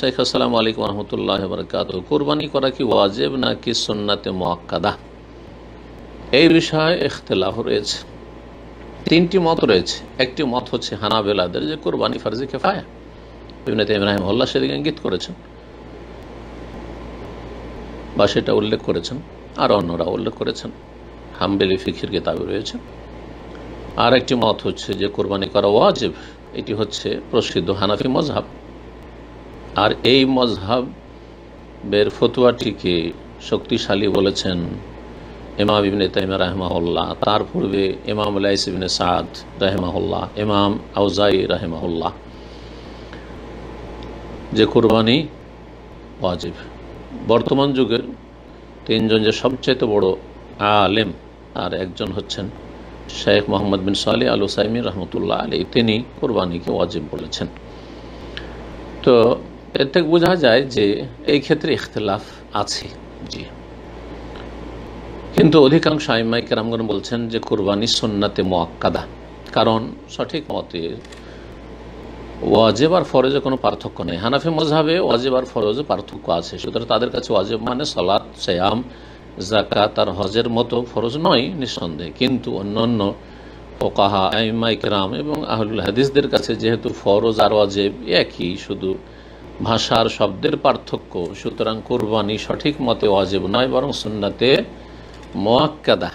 শেখ, আসসালামু আলাইকুম রহমতুল্লাহ বরকাত কোরবানি করা কি ওয়াজেব এই বিষয়ে রয়েছে। তিনটি মত রয়েছে। একটি মত হচ্ছে হানাবেলাদের যে কোরবানি ফার্জি বিভিন্ন ইব্রাহিম হল্লা সেদিকে ইঙ্গিত করেছেন বা সেটা উল্লেখ করেছেন, আর অন্যরা উল্লেখ করেছেন। হামবেলি ফিখির কিতাবে রয়েছে। আর একটি মত হচ্ছে যে কোরবানি করা ওয়াজেব, এটি হচ্ছে প্রসিদ্ধ হানাফি মজহাব আর এই মজহাবের ফতুয়াটিকে শক্তিশালী বলেছেন ইমাম ইবনে তাইমা রাহমাহুল্লাহ। তার পূর্বে ইমাম আলাইস ইবনে সাদ রাহেমাহুল্লাহ, ইমাম আউজাই রাহেমাহুল্লাহ। যে কোরবানি ওয়াজিব। বর্তমান যুগের তিনজন যে সবচেয়ে বড় আলেম, আর একজন হচ্ছেন শেখ মোহাম্মদ বিন সালি আল সাইমি রহমতুল্লাহ আলী তিনি কোরবানিকে ওয়াজিব বলেছেন। তো এর থেকে বোঝা যায় যে এই ক্ষেত্রে ইখতলাফ আছে, জি। কিন্তু অধিকাংশ আইমাই কেরামগণ বলছেন যে কোরবানি সন্নাতে মোয়াক্কাদা, কারণ সঠিক মতে ওয়াজেব আর ফরজে কোনো পার্থক্য নেই। হানাফি মজহাবে ওয়াজেব আর ফরজে পার্থক্য আছে, সুতরাং তাদের কাছে ওয়াজেব মানে সলাৎ সেয়াম জাকাত আর হজের মতো ফরজ নয় নিঃসন্দেহে। কিন্তু অন্য অন্য ওকাহা আইমাই কেরাম এবং আহলুল হাদিসদের কাছে যেহেতু ফরজ আর ওয়াজেব একই, শুধু ভাষার শব্দের পার্থক্য। সুতরাং কোরবানি সঠিক মতে ওয়াজেব নয়, বরং সুন্নাতে মোয়াক্কাদা।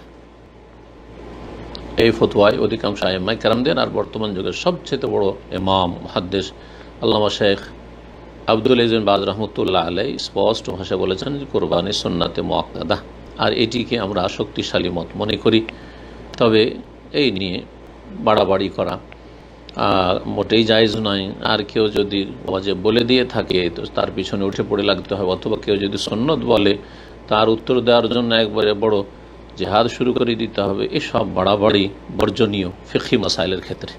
এই ফতুয়ায় অধিকাংশ আইমাই কেরামদের আর বর্তমান যুগের সবচেয়ে বড় ইমাম হাদ্দেশ আল্লামা শেখ আব্দুল ইজিন বাজ রহমতুল্লাহ আলাই স্পষ্ট ভাষা বলেছেন যে কোরবানি সুন্নাতে মোয়াক্কাদা। আর এটিকে আমরা শক্তিশালী মত মনে করি। তবে এই নিয়ে বাড়াবাড়ি করা মোটেই জায়জ নয়। আর কেউ যদি ওয়াজে বলে দিয়ে থাকে, তো তার পিছনে উঠে পড়ে লাগতে হবে অথবা কেউ যদি সন্ন্যত বলে, তার উত্তর দেওয়ার জন্য একবারে বড় জেহাদ শুরু করে দিতে হবে। এসব বাড়াবাড়ি বর্জনীয় ফেকি মাসাইলের ক্ষেত্রে।